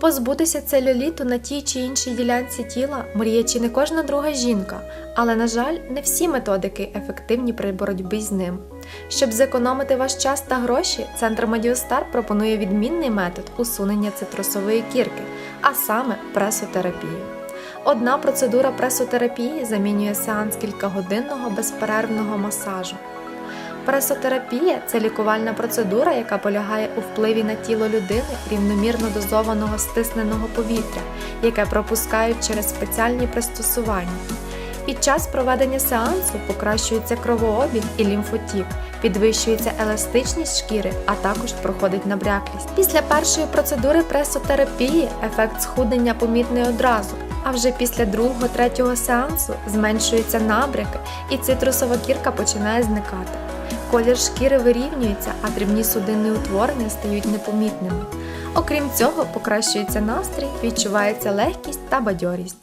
Позбутися целюліту на тій чи іншій ділянці тіла мріє чи не кожна друга жінка, але, на жаль, не всі методики ефективні при боротьбі з ним. Щоб зекономити ваш час та гроші, центр Медіостар пропонує відмінний метод усунення цитрусової кірки, а саме пресотерапію. Одна процедура пресотерапії замінює сеанс кількагодинного безперервного масажу. Пресотерапія це лікувальна процедура, яка полягає у впливі на тіло людини рівномірно дозованого стисненого повітря, яке пропускають через спеціальні пристосування. Під час проведення сеансу покращується кровообіг і лімфотік, підвищується еластичність шкіри, а також проходить набряклість. Після першої процедури пресотерапії ефект схуднення помітний одразу. А вже після другого третього сеансу зменшуються набряки і цитрусова кірка починає зникати. Колір шкіри вирівнюється, а дрібні судинні утворення стають непомітними. Окрім цього, покращується настрій, відчувається легкість та бадьорість.